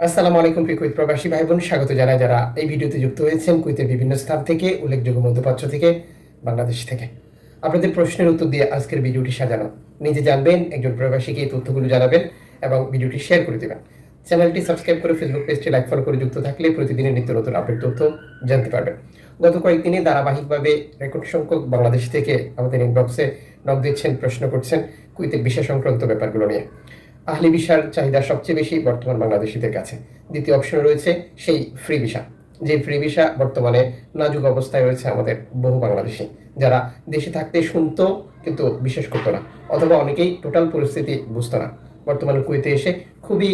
আসসালামু আলাইকুম কুইত প্রবাসী ভাই বোন স্বাগত জানাই যারা এই ভিডিওতে যুক্ত হয়েছেন কুইতের বিভিন্ন স্থান থেকে, উল্লেখযোগ্য মধ্যপ্রাচ্য থেকে, বাংলাদেশ থেকে। আপনাদের প্রশ্নের উত্তর দিয়ে আজকের ভিডিওটি সাজানো। নিজে জানবেন, একজন প্রবাসীকে এই তথ্যগুলো জানাবেন এবং ভিডিওটি শেয়ার করে দেবেন। চ্যানেলটি সাবস্ক্রাইব করে ফেসবুক পেজটি লাইক, ফলো করে যুক্ত থাকলে প্রতিদিনের নিত্য নতুন আপডেট তথ্য জানতে পারবেন। গত কয়েকদিনে ধারাবাহিকভাবে রেকর্ড সংখ্যক বাংলাদেশ থেকে আমাদের ইনবক্সে নক দিচ্ছেন, প্রশ্ন করছেন কুইতের বিষয় সংক্রান্ত ব্যাপারগুলো নিয়ে। আহলি ভিসার চাহিদা সবচেয়ে বেশি বর্তমান বাংলাদেশিদের কাছে। দ্বিতীয় অপশন রয়েছে সেই ফ্রি ভিসা যে ফ্রি ভিসা বর্তমানে নাজুক অবস্থায় রয়েছে আমাদের বহু বাংলাদেশি, যারা দেশে থাকতে শুনতো কিন্তু বিশ্বাস করতো না, অথবা অনেকেই টোটাল পরিস্থিতি বুঝতো না। বর্তমানে কুয়েতে এসে খুবই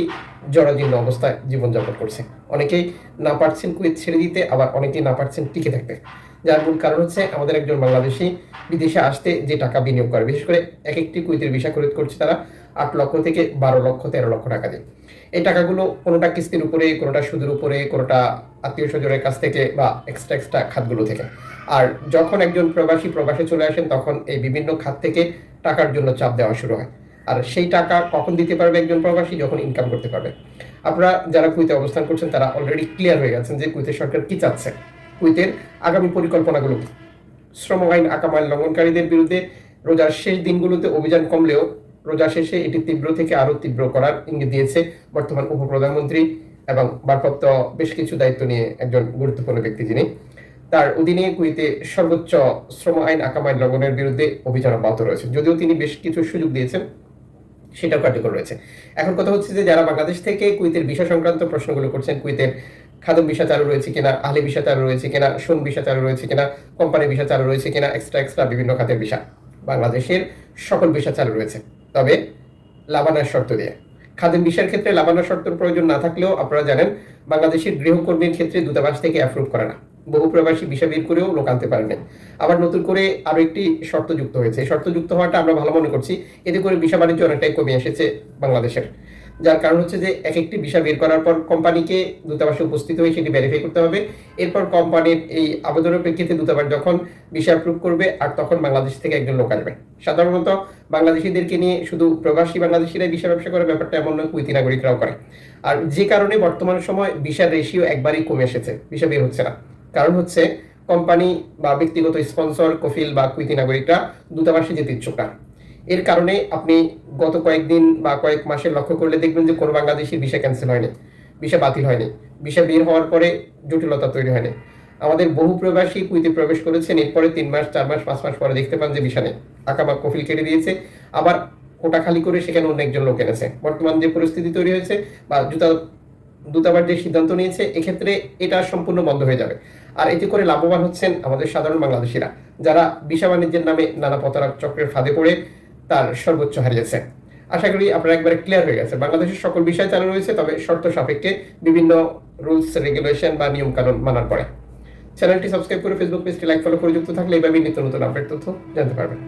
জরাজীর্ণ অবস্থায় জীবনযাপন করছে। অনেকেই না পারছেন কুয়েত ছেড়ে দিতে, আবার অনেকেই না পারছেন টিকে থাকতে। যার মূল কারণ হচ্ছে আমাদের একজন বাংলাদেশি বিদেশে আসতে যে টাকা বিনিয়োগ করে, বিশেষ করে এক একটি কুইতের ভিসা খরিদ করছে তারা আট লক্ষ থেকে বারো লক্ষ, তেরো লক্ষ টাকা দিয়ে। এই টাকাগুলো কোনোটা কিস্তির উপরে, কোনোটা সুদের উপরে, কোনোটা আত্মীয় স্বজনের কাছ থেকে বা এক্সট্রা এক্সট্রা খাতগুলো থেকে। আর যখন একজন প্রবাসী প্রবাসে চলে আসেন, তখন এই বিভিন্ন খাত থেকে টাকার জন্য চাপ দেওয়া শুরু হয়। আর সেই টাকা কখন দিতে পারবে একজন প্রবাসী? যখন ইনকাম করতে পারবে। আপনারা যারা কুইতে অবস্থান করছেন, তারা অলরেডি ক্লিয়ার হয়ে গেছেন যে কুইতের সরকার কি চাচ্ছে। কুইতের আগামী পরিকল্পনাগুলো? শ্রম আইন আকামাইল লঙ্ঘনকারীদের বিরুদ্ধে রোজার শেষ দিনগুলোতে অভিযান কমলেও রোজা শেষে এটি তীব্র থেকে আরও তীব্র করার ইঙ্গিত দিয়েছে বর্তমান উপপ্রধানমন্ত্রী এবং ভারপ্রাপ্ত বেশ কিছু দায়িত্ব নিয়ে একজন গুরুত্বপূর্ণ ব্যক্তি যিনি। তার অধীনে কুইতে সর্বোচ্চ শ্রম আইন আকামাইন লঙ্ঘনের বিরুদ্ধে অভিযান অব্যাহত রয়েছে। যদিও তিনি বেশ কিছু সুযোগ দিয়েছেন, সেটাও কার্যকর রয়েছে। এখন কথা হচ্ছে যে যারা বাংলাদেশ থেকে কুইতের বিষয় সংক্রান্ত প্রশ্নগুলো করছেন কুইতের খাদম বিষয় চালু রয়েছে কিনা, আহলি বিষয় চালু রয়েছে কিনা, সোন বিষয় চালু রয়েছে কিনা, কোম্পানি বিষয় চালু রয়েছে কিনা এক্সট্রা এক্সট্রা বিভিন্ন খাতের বিষয় বাংলাদেশের সকল বিষয় চালু রয়েছে। তবে লাবানার শর্ত দিয়ে। খাদেম বিষয়ের ক্ষেত্রে লাভানার শর্তের প্রয়োজন না থাকলেও আপনারা জানেন, বাংলাদেশের গৃহকর্মীর ক্ষেত্রে দূতাবাস থেকে অ্যাপ্রুভ করে না। বহু প্রবাসী ভিসা বের করেও লোক আনতে পারেন আবার নতুন করে আরও একটি শর্ত যুক্ত হয়েছে। শর্ত যুক্ত হওয়াটা আমরা ভালো মনে করছি। এতে করে ভিসা বাণিজ্য অনেকটাই কমে এসেছে বাংলাদেশের। যার কারণ হচ্ছে যে এক একটি ভিসা বের করার পর কোম্পানিকে দূতাবাসে উপস্থিত হয়ে সেটি ভেরিফাই করতে হবে। এরপর কোম্পানির এই আবেদনের প্রেক্ষিতে দূতাবাস যখন ভিসা অ্যাপ্রুভ করবে, আর তখন বাংলাদেশ থেকে একজন লোক আসবে। সাধারণত বাংলাদেশিদেরকে নিয়ে শুধু প্রবাসী বাংলাদেশিরাই ভিসা ব্যবসা করে, ব্যাপারটা এমন নয় কুইতি নাগরিকরাও করে। আর যে কারণে বর্তমান সময় ভিসার রেশিও একবারই কমে এসেছে, ভিসা বের হচ্ছে না। কারণ হচ্ছে, কোম্পানি বা ব্যক্তিগত স্পন্সর কফিল বা কুইতি নাগরিকরা দূতাবাসে যেতে ইচ্ছুক না। এর কারণে আপনি গত কয়েকদিন বা কয়েক মাসে লক্ষ্য করলে দেখবেন যে কোনো বাংলাদেশি ভিসা ক্যান্সেল হয়নি, ভিসা বাতিল হয়নি, ভিসা বের হওয়ার পরে জটিলতা তৈরি হয়নি। আমাদের বহু প্রবাসী কুইতে প্রবেশ করেছেন, এরপরে তিন মাস, চার মাস, পাঁচ মাস পরে দেখতে পান যে ভিসা নেই। আকামা কফিল কেটে দিয়েছে, আবার কোটা খালি করে সেখানে অন্য একজন লোক এনেছে। বর্তমান যে পরিস্থিতি তৈরি হয়েছে বা জুতা দূতাবাস যে সিদ্ধান্ত নিয়েছে, এক্ষেত্রে এটা সম্পূর্ণ বন্ধ হয়ে যাবে। আর এতে করে লাভবান হচ্ছেন আমাদের সাধারণ বাংলাদেশিরা, যারা ভিসা বাণিজ্যের নামে নানা প্রতারক চক্রের ফাঁদে পড়ে তার সর্বোচ্চ হারিয়েছে। আশা করি আপনার একবারে ক্লিয়ার হয়ে গেছে বাংলাদেশের সকল বিষয় চালু রয়েছে, তবে শর্ত সাপেক্ষে বিভিন্ন রুলস রেগুলেশন বা নিয়ম কানুন মানার পরে। চ্যানেলটি সাবস্ক্রাইব করে ফেসবুক পেজটি লাইক ফলো করে যুক্ত থাকলে এইভাবেই নিত্য নতুন আপডেট তথ্য জানতে পারবেন।